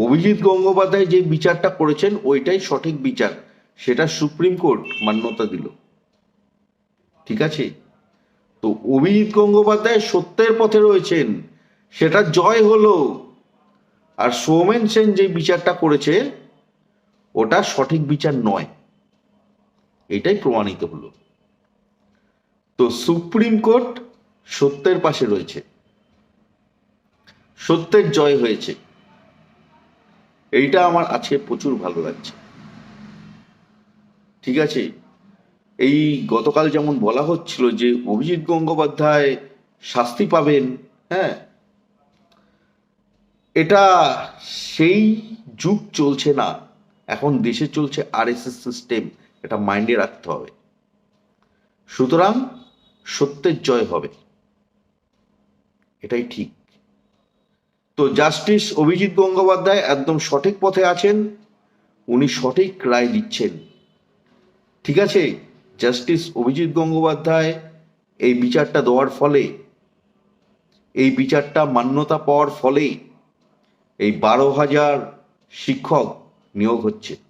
অভিজিৎ গঙ্গোপাধ্যায় যে বিচারটা করেছেন, ওইটাই সঠিক বিচার। সেটা সুপ্রিম কোর্ট মান্যতা দিল। ঠিক আছে? তো অভিজিৎ গঙ্গোপাধ্যায় সত্যের পথে রয়েছেন, সেটা জয় হলো। আর সৌমেন সেন যে বিচারটা করেছে, ওটা সঠিক বিচার নয়। এটাই প্রমাণিত হলো। তো সুপ্রিম কোর্ট সত্যের পাশে রয়েছে। সত্যের জয় হয়েছে। এইটা আমার আছে প্রচুর ভালো লাগছে। ঠিক আছে? এই গতকাল যেমন বলা হচ্ছিল যে অভিজিৎ গঙ্গোপাধ্যায় শাস্তি পাবেন হ্যাঁ? এটা সেই যুগ চলছে না। এখন দেশে চলছে আরএসএস সিস্টেম এটা মাইন্ডে রাখতে হবে। সুতরাং সত্যের জয় হবে। এটাই ঠিক। তো জাস্টিস অভিজিৎ গঙ্গোপাধ্যায় একদম সঠিক পথে আছেন, উনি সঠিক রায় দিচ্ছেন। ঠিক আছে? জাস্টিস অভিজিৎ গঙ্গোপাধ্যায় এই বিচারটা দেওয়ার ফলে, এই বিচারটা মান্যতা পাওয়ার ফলেই এই বারো হাজার শিক্ষক নিয়োগ হচ্ছে।